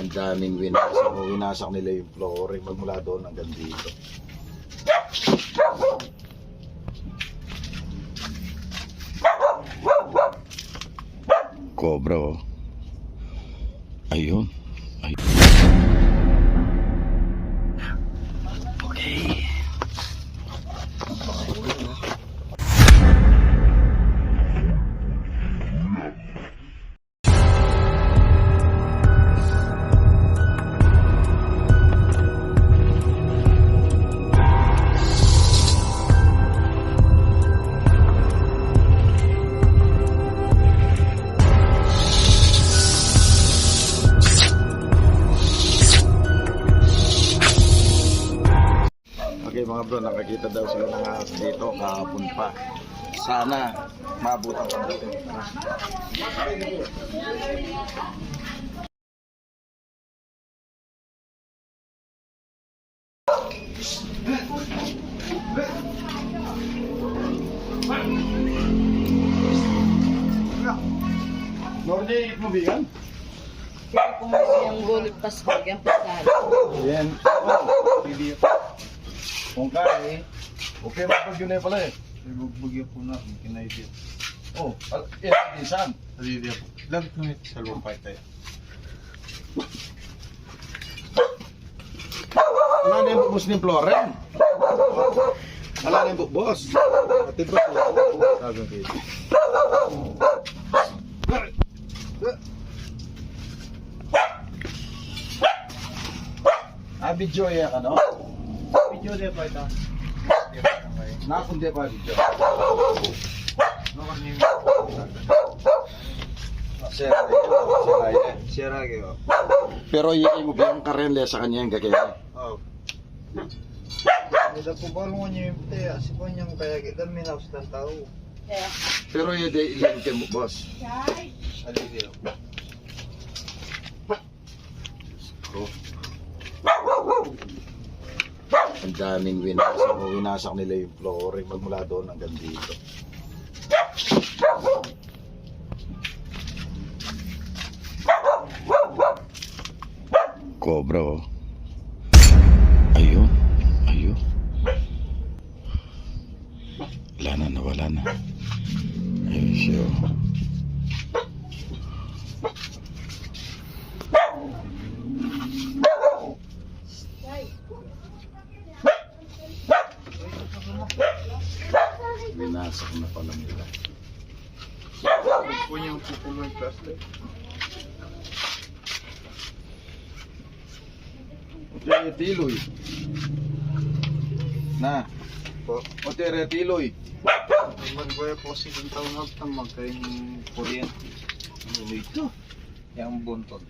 Ang daming winasak. O winasak nila yung flooring magmula doon hanggang dito. Cobra oh. Ayun. Ayun. Okay mga bro, nakakita daw sila ng ahas dito kahapon pa. Sana mabutan pa natin. Nordi, mo bigan? Kung yung gulit pasok, yung pasal. Yan. Video. Kung kaya, okay ba pag yun na pala eh? Ibugbugyo po na, kinaidit. Oh, al- eh, di saan? Alidya po. Lag kumit sa lumpay tayo. Wala na yung bubos ni Floren. Wala na yung bubos. Atid ba po? Sabi kayo. Ah, video ya ka, no? Din pa ito. Nakundi pa video. Sira, sira yan. Sira kayo. Pero yung mo ba yung karele sa kanya yung gagaya? Oh. Ida po ba mo niyo yung pite? Asi po niyang kaya kita minaus ng tao. Pero yung di ilan kayo mo, boss. Alidya. Ang daming winasak. O winasak nila yung flooring magmula doon hanggang dito. Cobra oh. Winasak na pala nila. Po niyang pupuloy plastic. Ote tiloy. Na. Po. Ote tiloy. Magboy po si ng tao nga pa magkayong kuryente. Ano ito? Yang buntod.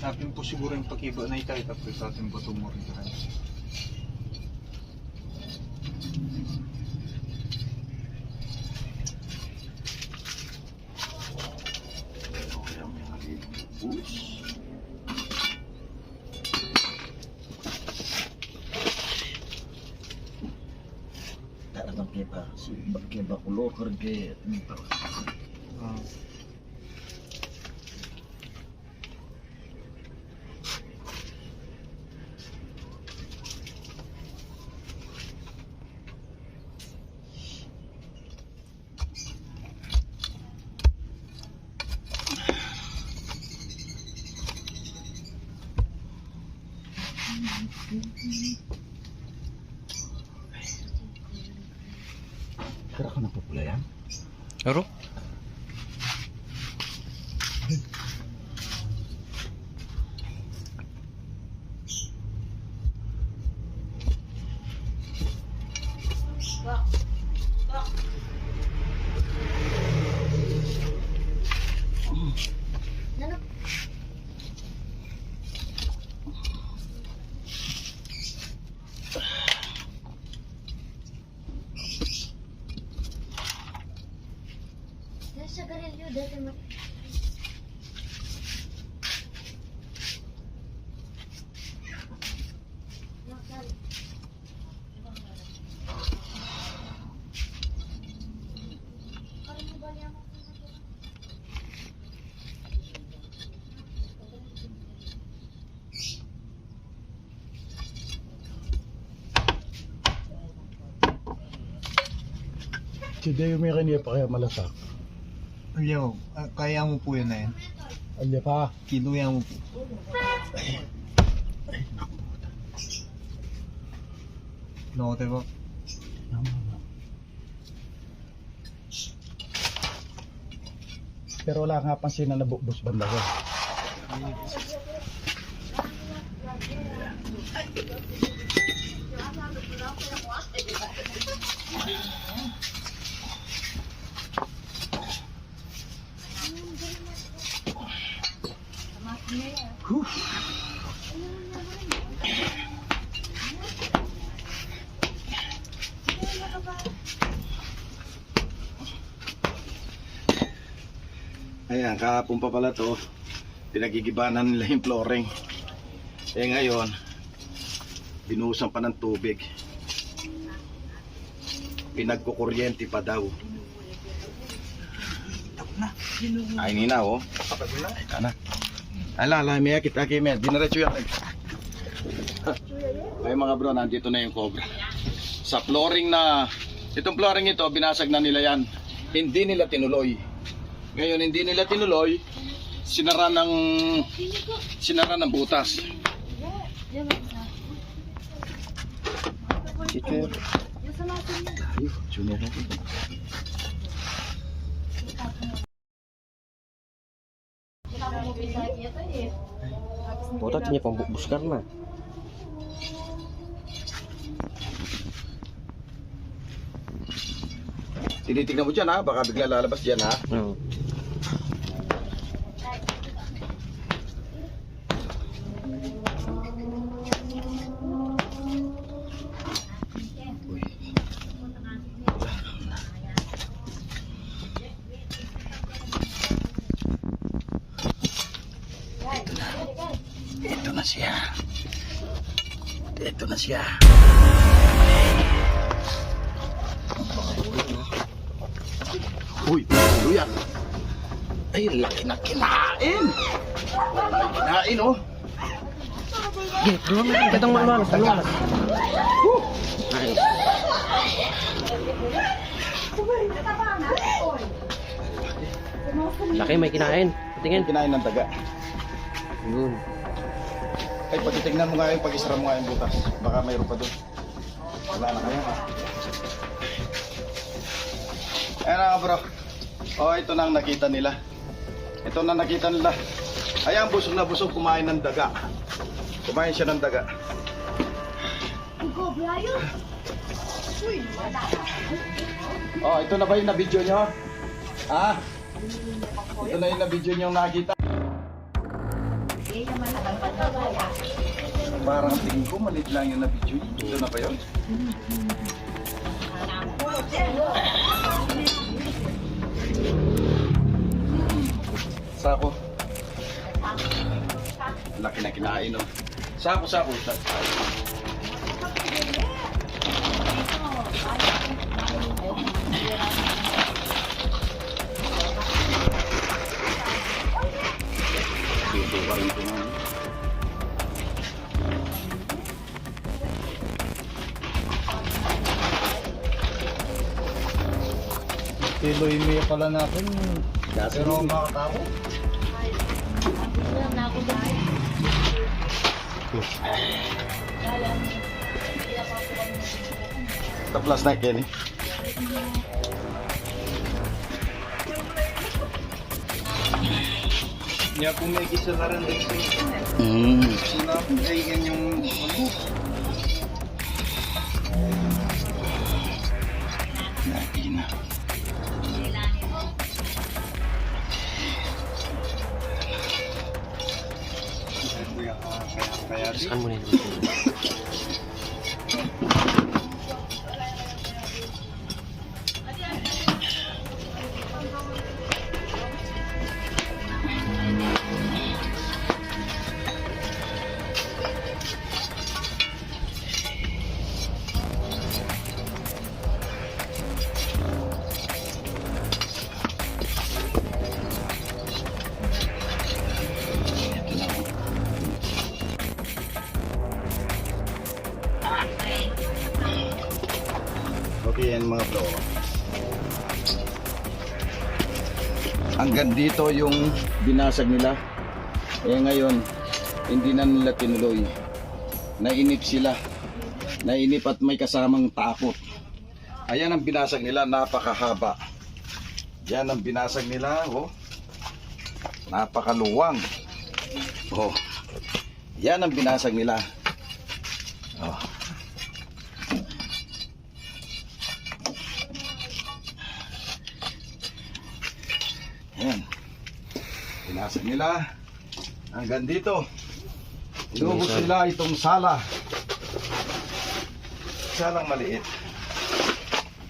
Natin po siguro yung pakiba na itay tapos sa ating bato mo rin. Kaya nalilubos. Talagang kiba. Si kiba kulo kerja nito. Ah. Kira ka na pupula yan? Aro? Deo may kanya pa kaya malasak. Yo, ah, kaya mo po yun na yan. Alya pa. Kiluya mo po. Lote po. Pero wala nga pansin na nabukbos banda ko. Ayan, kahapon pa pala to. Pinagigibanan nila yung flooring. Eh ngayon, binuhusan pa ng tubig. Pinagkukuryente pa daw. Ay, nina, oh. Ay, kana. Ala, ala, may akit, aki, may. Dinaretso yan. Ay, mga bro, nandito na yung cobra. Sa flooring na, itong flooring ito, binasag na nila yan. Hindi nila tinuloy. Ngayon, hindi nila tinuloy, sinara ng, sinara ng butas. Ayun, junior natin. Botot niya pang buskar na. Tinitignan mo dyan ha, baka bigla lalabas dyan ha. Oo. Siya. Ito na siya. Uy, ulo yan. Ay, laki na kinain. May kinain, oh. Sige, tulungan mo. Katang maluwag. Tulungan. Ay. Laki may kinain. Patingin. Kinain ng daga. Yun. Ay, pagtitignan mo nga yung pag-isara mo nga yung butas. Baka mayroon pa doon. Wala na kaya ha. Ayan na bro. Oh, ito na ang nakita nila. Ito na nakita nila. Ayan, busog na busog kumain ng daga. Kumain siya ng daga. Oh, ito na ba yung na-video nyo? Ha? Ito na yung na-video nyo nakita. Parang tingin ko malit lang yung na-video. Ito na ba yun? Sako. Laki na kinain, no? Sako, sako. sako. Dito pa rin ito, no? Kiloy mo pala natin. Pero makatao. Taplas na Kenny. Niya kung may gisa na rin din sa Mm. Sinapin yung ano. Kaya, kaya, Saan mo na yun? Ito. Hanggang dito yung binasag nila. Eh ngayon, hindi na nila tinuloy. Nainip sila. Nainip at may kasamang takot. Ayan ang binasag nila, napakahaba. Yan ang binasag nila, oh. Napakaluwang. Oh. Yan ang binasag nila. Binasag nila. Hanggang dito. Inubos nila itong sala. Salang maliit.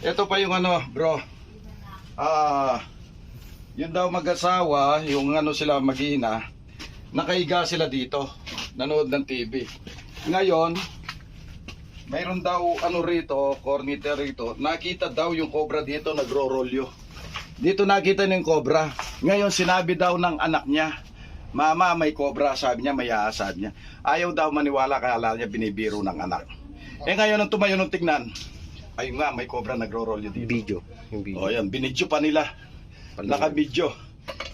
Ito pa yung ano, bro. Ah, yun daw mag-asawa, yung ano sila mag-ina, nakaiga sila dito, nanood ng TV. Ngayon, mayroon daw ano rito, corniter rito, nakita daw yung cobra dito nagro-rolyo. Dito nakita yung cobra. Ngayon sinabi daw ng anak niya, Mama, may cobra, sabi niya, may aasad niya. Ayaw daw maniwala, kaya niya binibiro ng anak. Eh ngayon, nung tumayo nung tignan, ayun nga, may cobra nagro-rolyo dito. Video. Yung video. O yan, binidyo pa nila. Naka-video.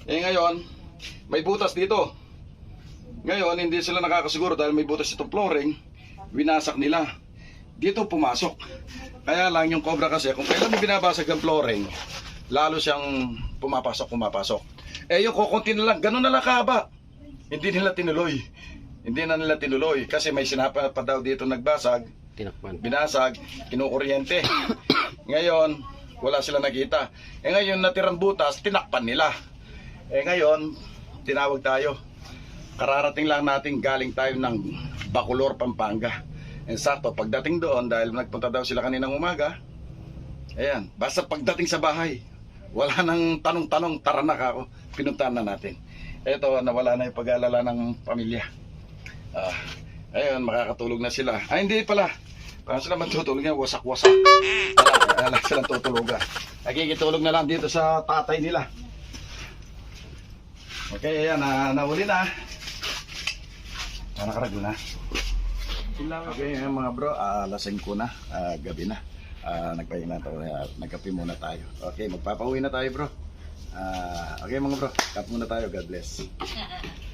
Eh ngayon, may butas dito. Ngayon, hindi sila nakakasiguro dahil may butas itong flooring. Winasak nila. Dito pumasok. Kaya lang yung cobra kasi, kung kailan mo binabasag ang flooring, lalo siyang pumapasok, pumapasok. Eh yung kukunti na lang, ganun na lang kahaba. Hindi nila tinuloy. Hindi na nila tinuloy kasi may sinapa pa daw dito nagbasag Tinakpan. binasag, kinukuryente. ngayon, wala sila nakita. Eh ngayon, natirang butas, tinakpan nila. Eh ngayon, tinawag tayo. Kararating lang natin galing tayo ng Bacolor, Pampanga. Eh sakto, pagdating doon, dahil nagpunta daw sila kaninang umaga, ayan, basta pagdating sa bahay, wala nang tanong-tanong, tara na ako, pinuntahan na natin. Eto, nawala na yung pag-aalala ng pamilya. Ah, ayun, makakatulog na sila. Ay, hindi pala. Paano sila matutulog yan? Wasak-wasak. Wala, wala silang tutulugan. Nakikitulog na lang dito sa tatay nila. Okay, ayan, na, nahuli na. Ah, nakarago na. Okay, mga bro, ah, alas 5 na, ah, gabi na. Ah, nagpahinga tayo, uh, nagkape muna tayo. Okay, magpapauwi na tayo, bro. Ah, okay mga bro, kap muna tayo. God bless.